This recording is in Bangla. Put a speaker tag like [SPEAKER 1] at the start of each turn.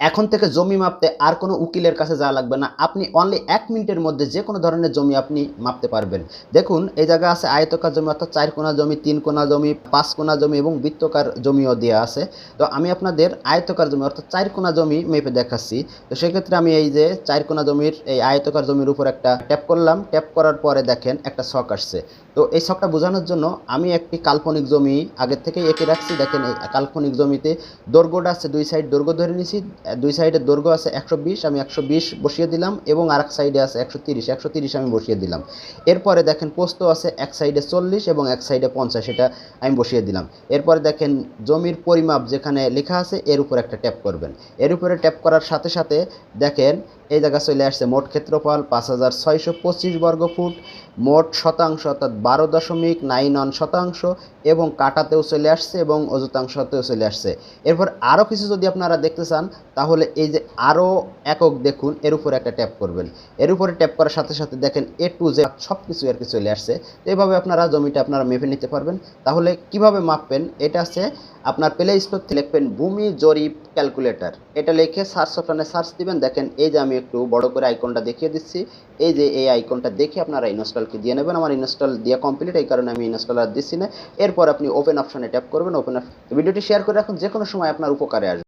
[SPEAKER 1] এখন থেকে জমি মাপতে আর কোনো উকিলের কাছে যাওয়া লাগবে না। আপনি অনলি এক মিনিটের মধ্যে যে কোনো ধরনের জমি আপনি মাপতে পারবেন। দেখুন, এই জায়গা আছে আয়তকার জমি, অর্থাৎ চার কোনা জমি, তিন কোনা জমি, পাঁচ কোনা জমি এবং বৃত্তকার জমিও দেওয়া আছে। তো আমি আপনাদের আয়তকার জমি, অর্থাৎ চার কোনা জমি মেপে দেখাচ্ছি। তো সেক্ষেত্রে আমি এই যে চার কোনা জমির, এই আয়তকার জমির উপর একটা ট্যাপ করলাম। ট্যাপ করার পরে দেখেন একটা শখ আসছে। তো এই শখটা বোঝানোর জন্য আমি একটি কাল্পনিক জমি আগের থেকে এঁকে রাখছি। দেখেন এই কাল্পনিক জমিতে দৈর্ঘ্যটা আছে দুই সাইড দৈর্ঘ্য ধরে নিছি দুই সাইডে দৈর্ঘ্য আছে একশো বিশ, আমি একশো বিশ বসিয়ে দিলাম এবং আর এক সাইডে আছে একশো তিরিশ একশো তিরিশ আমি বসিয়ে দিলাম। এরপরে দেখেন পোস্ত আছে এক সাইডে চল্লিশ এবং এক সাইডে পঞ্চাশ, এটা আমি বসিয়ে দিলাম। এরপরে দেখেন জমির পরিমাপ যেখানে লেখা আছে, এর উপর একটা ট্যাপ করবেন। এর উপরে ট্যাপ করার সাথে সাথে দেখেন এই জায়গা চলে আসছে মোট ক্ষেত্রফল পাঁচ হাজার ছয়শো পঁচিশ বর্গ ফুট, মোট শতাংশ অর্থাৎ বারো দশমিক নাইন ওয়ান শতাংশ এবং কাটাতেও চলে আসছে এবং অযুতাংশতেও চলে আসছে। এরপর আরও কিছু যদি আপনারা দেখতে চান, তাহলে এই যে আরও একক দেখুন, এর উপরে একটা ট্যাপ করবেন। এর উপরে ট্যাপ করার সাথে সাথে দেখেন এ টু জে সব কিছু আর কি চলে আসছে। তো এইভাবে আপনারা জমিটা আপনারা মেপে নিতে পারবেন। তাহলে কীভাবে মাপবেন? এটা আছে আপনার প্লে স্টোর থেকে লিখবেন ভূমি জরিপ ক্যালকুলেটর এটা লিখে সার্চ অপশানে সার্চ দিবেন। দেখেন, এই যে আমি একটু বড় করে আইকনটা দেখিয়ে দিচ্ছি। এই যে এই আইকনটা দেখে আপনারা ইনস্টলকে দিয়ে নেবেন? আমার ইনস্টল দিয়ে কমপ্লিট এই কারণে আমি ইনস্টল আর দিচ্ছি না। এরপর আপনি ওপেন অপশানে ট্যাপ করবেন। ওপেন ভিডিওটি শেয়ার করে রাখুন। যে কোনো সময় আপনার উপকারে আসবে।